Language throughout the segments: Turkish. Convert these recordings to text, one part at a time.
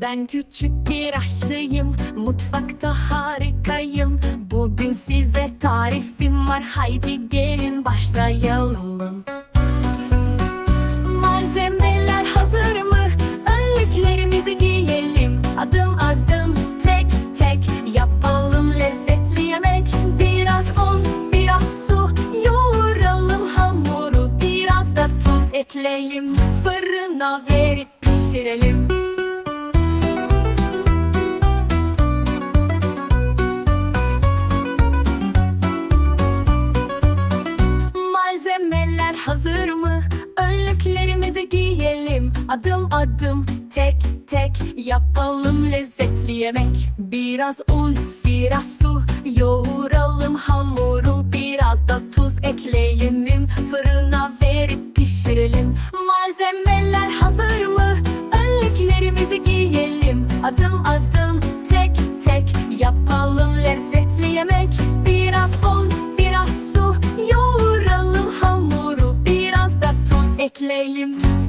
Ben küçük bir aşçıyım Mutfakta harikayım. Bugün size tarifim var Haydi gelin başlayalım. Malzemeler hazır mı? Önlüklerimizi giyelim. Adım adım tek tek Yapalım. Lezzetli yemek Biraz un, biraz su Yoğuralım hamuru. Biraz da tuz ekleyelim Fırına verip pişirelim Adım adım tek tek Yapalım lezzetli yemek. Biraz un, biraz su Yoğuralım hamuru Biraz da tuz ekleyelim Fırına verip pişirelim. Malzemeler hazır mı? Önlüklerimizi giyelim. Adım adım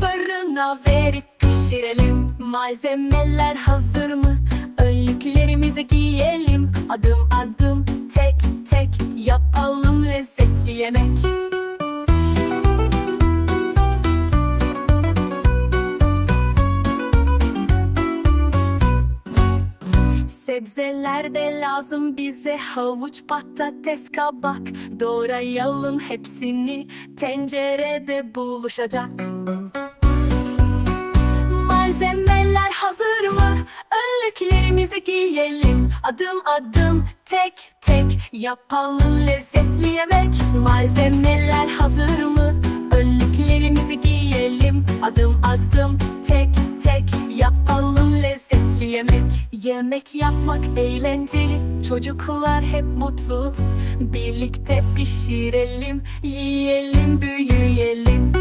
Fırına verip pişirelim. Malzemeler hazır mı? Önlüklerimizi giyelim. Adım adım tek tek Yapalım lezzetli yemek. Sebzeler de lazım bize. Havuç, patates, kabak. Doğrayalım hepsini. Tencerede buluşacak Malzemeler hazır mı? Önlüklerimizi giyelim. Adım adım tek tek yapalım lezzetli yemek. Malzemeler hazır mı? Önlüklerimizi giyelim. Adım adım tek tek yapalım lezzetli yemek. Yemek yapmak eğlenceli Çocuklar hep mutlu. Birlikte pişirelim Yiyelim büyüyelim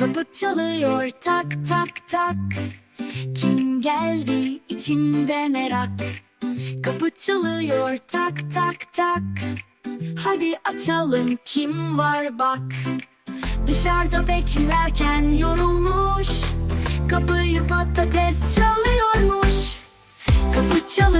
Kapı çalıyor tak tak tak. Kim geldi içinde merak? Kapı çalıyor tak tak tak. Hadi açalım kim var bak? Dışarıda beklerken yorulmuş. Kapıyı patates çalıyormuş. Kapı çalıyor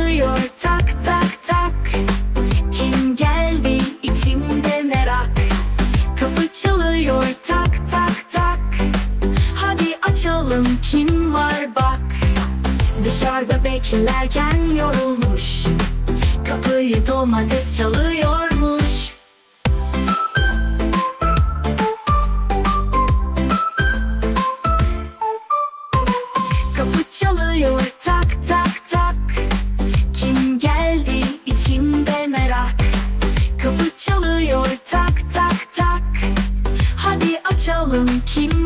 var bak. Dışarıda beklerken yorulmuş. Kapıyı domates çalıyormuş. Kapı çalıyor tak tak tak. Kim geldi içimde merak? Kapı çalıyor tak tak tak. Hadi açalım kim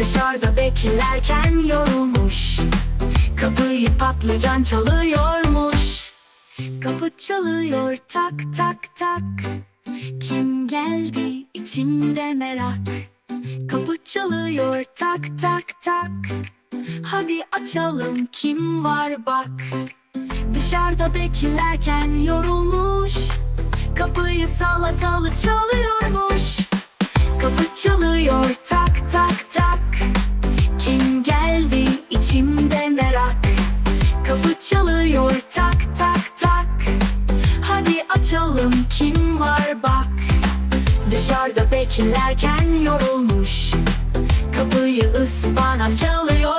Dışarıda beklerken yorulmuş. Kapıyı patlıcan çalıyormuş. Kapı çalıyor tak tak tak. Kim geldi? İçimde merak. Kapı çalıyor tak tak tak. Hadi açalım kim var bak. Dışarıda beklerken yorulmuş. Kapıyı salatalı çalıyormuş. Kapı çalıyor tak tak Dışarıda beklerken yorulmuş. Kapıyı ıspanak çalıyormuş